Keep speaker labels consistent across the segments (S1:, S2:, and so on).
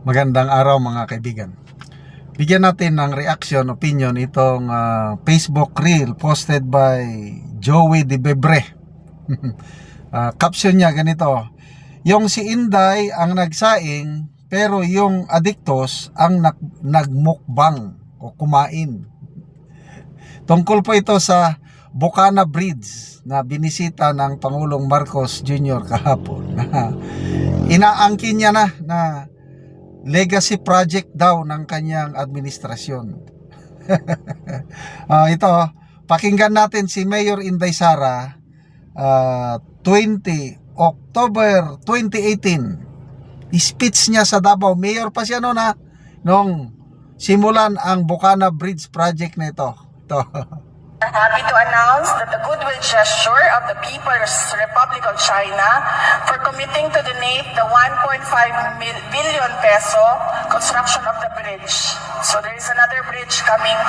S1: Magandang araw mga kaibigan. Bigyan natin ng reaction, opinion itong ah, Facebook reel posted by Joey De Bebre. Ah, caption niya ganito. Yung si Inday ang nagsaing pero yung adiktos ang nag- nagmukbang o kumain. Tungkol po ito sa Bocana Bridge na binisita ng Pangulong Marcos Jr. kahapon. Inaangkin niya na na legacy project daw ng kanyang administrasyon. Ah, ito, pakinggan natin si Mayor Inday Sara ah, 20 October 2018. Speech niya sa Davao. Mayor pa siya noon ha. Nung simulan ang Bocana Bridge project na ito. Ito.
S2: Happy to announce that the goodwill gesture of the People's Republic of China for committing to donate the 1.5 mil- billion peso construction of the bridge. So there is another bridge coming.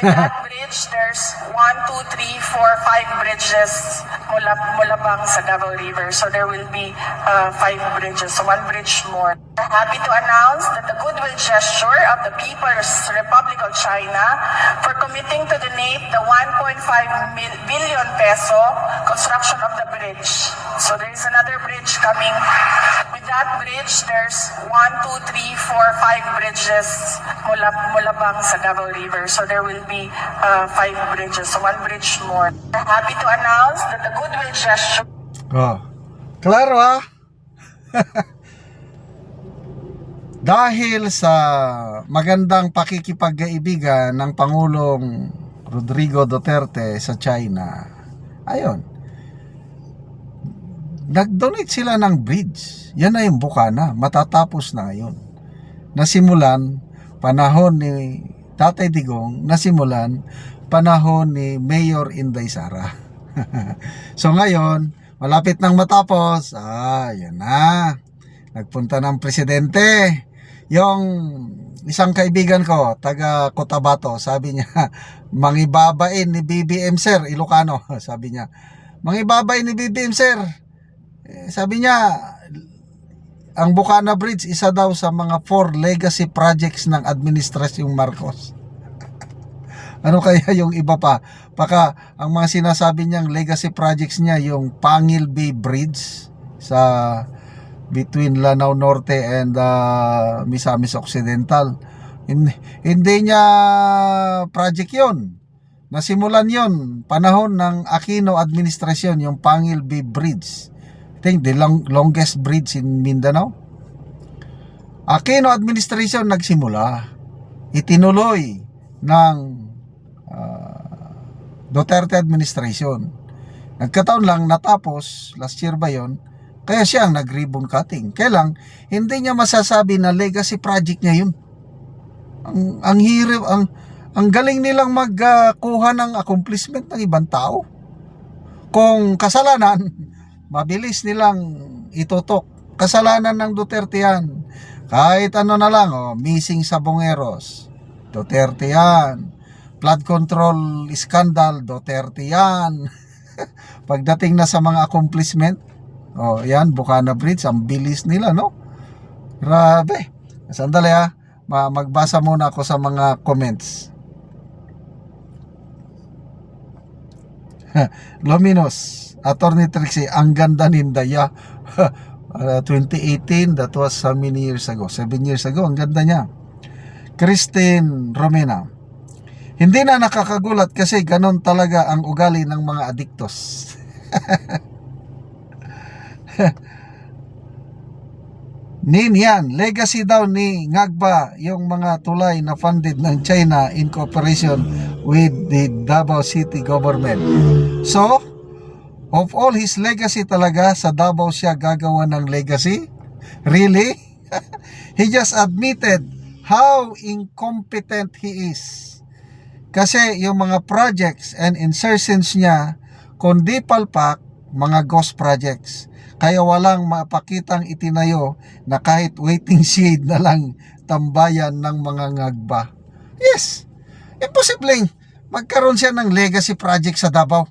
S2: With that bridge, there's one, two, three, four, five bridges mula, mulabang sa Davao River. So there will be uh, five bridges, so one bridge more. Happy to announce that the goodwill gesture of the People's Republic of China for committing to donate the 1.5 mil- billion peso construction of the bridge. So there is another bridge coming. With that bridge, there's one, two, three, four, five bridges mula, mulabang sa Davao River. So there will be uh, five bridges, so one bridge more. Happy to announce that the goodwill gesture
S1: Oh. Klaro ha? Dahil sa magandang pakikipagkaibigan ng Pangulong Rodrigo Duterte sa China, ayun, nag-donate sila ng bridge. Yan na yung bukana. Matatapos na ngayon. Nasimulan panahon ni Tatay Digong, nasimulan panahon ni Mayor Inday Sara. so ngayon, malapit nang matapos. Ah, yan na. Nagpunta ng presidente. Yung isang kaibigan ko, taga Cotabato, sabi niya, mangibabain ni BBM sir, Ilocano, sabi niya. Mangibabain ni BBM sir. Eh, sabi niya, ang Bukana Bridge, isa daw sa mga four legacy projects ng Administrasyong Marcos. Ano kaya yung iba pa? Baka ang mga sinasabi niyang legacy projects niya, yung Pangil Bay Bridge sa between Lanao Norte and uh, Misamis Occidental. Hindi, hindi niya project yon. Nasimulan yon panahon ng Aquino administrasyon, yung Pangil Bay Bridge. I think the long, longest bridge in Mindanao. Aquino administration nagsimula. Itinuloy ng ah, Duterte administration. Nagkataon lang natapos, last year ba yon? Kaya siya ang nag-ribbon cutting. Kaya lang, hindi niya masasabi na legacy project niya yun. Ang, ang hirap, ang, ang galing nilang magkuha ng accomplishment ng ibang tao. Kung kasalanan, mabilis nilang itutok. Kasalanan ng Duterte yan. Kahit ano na lang, oh, missing sa Bongeros. Duterte yan. Flood control scandal, Duterte yan. Pagdating na sa mga accomplishment, oh, yan, Bukana Bridge, ang bilis nila, no? Grabe. Sandali ha, Ma- magbasa muna ako sa mga comments. Luminous, Attorney Trixie, ang ganda nindaya. Uh, 2018, that was how many years ago? 7 years ago, ang ganda niya. Christine Romena, hindi na nakakagulat kasi ganon talaga ang ugali ng mga adiktos. Nin yan, legacy daw ni Ngagba yung mga tulay na funded ng China in cooperation with the Davao City government. So, of all his legacy talaga, sa Davao siya gagawa ng legacy? Really? he just admitted how incompetent he is. Kasi yung mga projects and insertions niya, kundi palpak, mga ghost projects. Kaya walang mapakitang itinayo na kahit waiting shade na lang tambayan ng mga ngagba. Yes, imposibleng magkaroon siya ng legacy project sa Davao.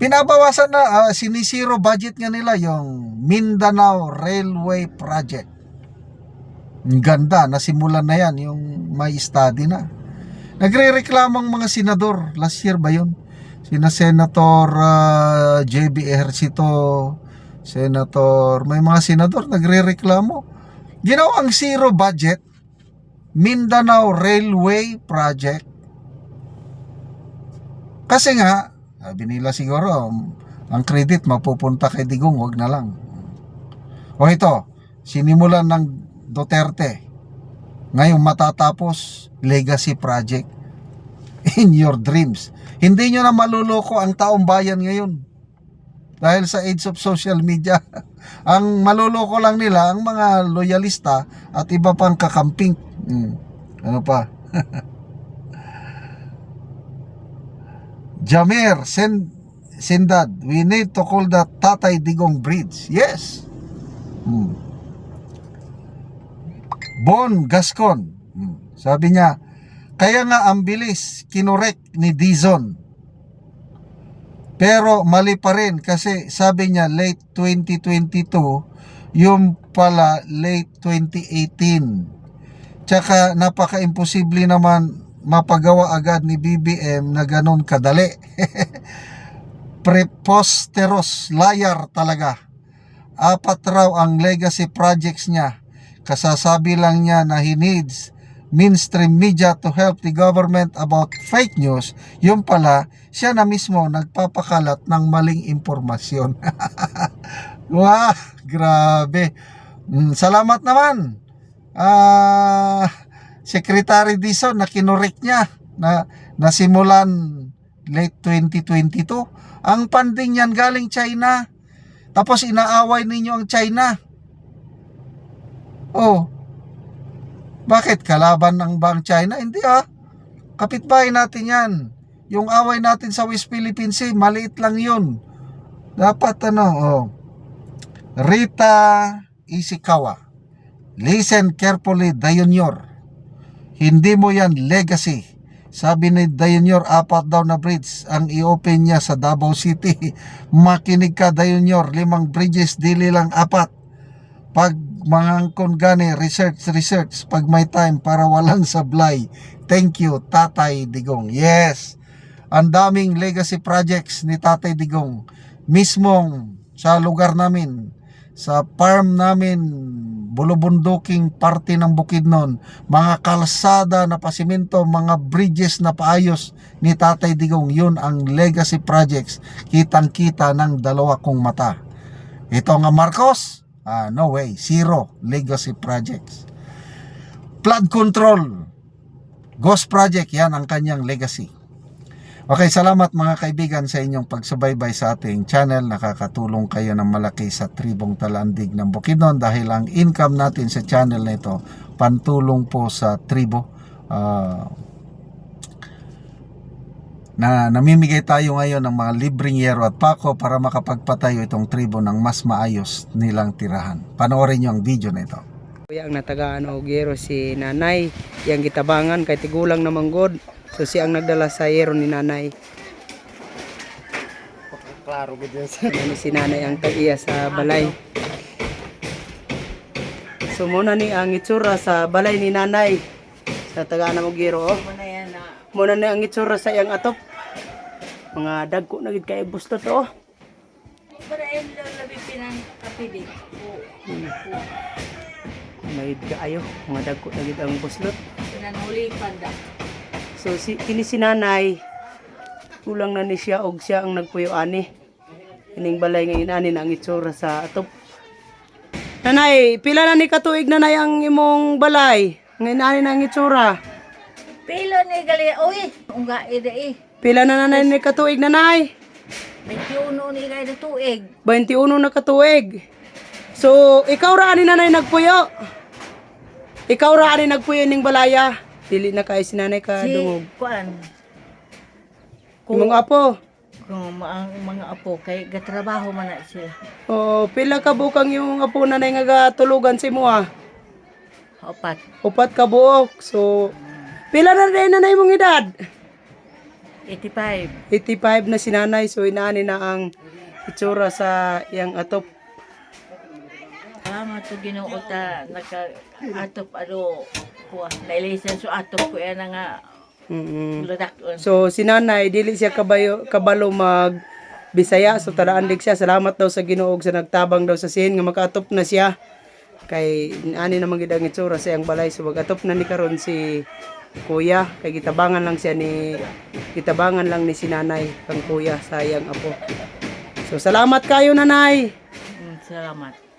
S1: Pinabawasan na, ah, sinisiro budget nga nila yung Mindanao Railway Project. Ganda, nasimulan na yan, yung may study na. Nagre-reklamo ang mga senador, last year ba yun? Sina Senator ah, JB Ejercito, Senator, may mga senador nagre-reklamo. Ginawang zero budget, Mindanao Railway Project. Kasi nga, sabi nila siguro, ang credit mapupunta kay Digong, wag na lang. O ito, sinimulan ng Duterte. Ngayon matatapos, legacy project in your dreams. Hindi nyo na maluloko ang taong bayan ngayon. Dahil sa age of social media, ang maluloko lang nila ang mga loyalista at iba pang kakamping. Hmm. Ano pa? Jamir, Sen Sindad, we need to call that Tatay Digong Bridge. Yes. Hmm. Bon Gascon. Hmm. Sabi niya, kaya nga ang bilis kinorek ni Dizon. Pero mali pa rin kasi sabi niya late 2022, yung pala late 2018. Tsaka napaka-imposible naman mapagawa agad ni BBM na ganon kadali. Preposterous liar talaga. Apat raw ang legacy projects niya. Kasasabi lang niya na he needs mainstream media to help the government about fake news. Yung pala, siya na mismo nagpapakalat ng maling impormasyon. Wah, grabe. Mm, salamat naman. Ah, Secretary Dizon na kinorek niya na nasimulan late 2022. Ang funding niyan galing China. Tapos inaaway ninyo ang China. Oh. Bakit kalaban ng bang China? Hindi ah. Kapitbahay natin 'yan. Yung away natin sa West Philippine Sea, maliit lang 'yun. Dapat ano, oh. Rita Ishikawa. Listen carefully, Dayonyor. Hindi mo yan legacy. Sabi ni Dayonyor, apat daw na bridge ang i-open niya sa Davao City. Makinig ka, Dayonyor. Limang bridges, dili lang apat. Pag mangangkon gani, research, research. Pag may time para walang sablay. Thank you, Tatay Digong. Yes, ang daming legacy projects ni Tatay Digong. Mismong sa lugar namin, sa farm namin, bulubunduking parte ng Bukidnon, mga kalsada na pasimento, mga bridges na paayos ni Tatay Digong, yun ang legacy projects, kitang-kita ng dalawa kong mata. Ito nga Marcos, ah, no way, zero legacy projects. Flood control, ghost project, yan ang kanyang legacy. Okay, salamat mga kaibigan sa inyong pagsubaybay sa ating channel. Nakakatulong kayo ng malaki sa tribong talandig ng Bukidnon dahil ang income natin sa channel na ito pantulong po sa tribo. Ah, na namimigay tayo ngayon ng mga libreng yero at pako para makapagpatayo itong tribo ng mas maayos nilang tirahan. Panoorin nyo ang video na ito.
S3: Kuya ang natagaan og yero si nanay, yang gitabangan kay tigulang na manggod. So siya ang nagdala sa yero ni nanay. Klaro gud yan si nanay ang tagiya sa balay. So muna ni ang itsura sa balay ni nanay sa tagaan na og yero. Oh. Muna ni ang itsura sa iyang atop. Mga dagko na gid kay busto to. oh.
S4: Para ay labi pinang kapidi.
S3: May kaayo, mga dagko na gid ang buslot.
S4: Pinanuli panda.
S3: So si kini si nanay kulang na ni siya og siya ang nagpuyo ani. Ining balay nga inani na ang itsura sa atop. Nanay, pila na ni katuig nanay ang imong balay? Nga inani na ang itsura.
S4: Pilo ni gali. Uy, unga ida eh.
S3: Pila na nanay ni katuig nanay?
S4: 21 ni gali tuig.
S3: 21 na katuig. So, ikaw ra ani nanay nagpuyo. Ikaw ra ani nagpuyo ning balaya. Dili na kay si nanay ka
S4: Si
S3: dungog.
S4: kuan.
S3: Imong apo.
S4: Kung ang mga apo kay gatrabaho man na sila.
S3: Oh, pila ka bukang yung apo nanay nga gatulugan si mo ah.
S4: Opat.
S3: Upat ka buok. So, pila na rin na na imong edad?
S4: 85.
S3: 85 na si nanay, so inaani na ang itsura sa iyang atop.
S4: Tama to ginoo ta naka atop ano kuha na license so atop ko yan nga
S3: Mm-mm.
S4: ladakon.
S3: So si nanay dili siya kabayo kabalo mag Bisaya so tadaan dig siya salamat daw sa Ginoo ug sa nagtabang daw sa sin nga makaatop na siya kay ani naman gid ang itsura sa iyang balay so magatop na ni karon si kuya kay gitabangan lang siya ni gitabangan lang ni si nanay kang kuya sa iyang apo. So salamat kayo nanay.
S4: Mm, salamat.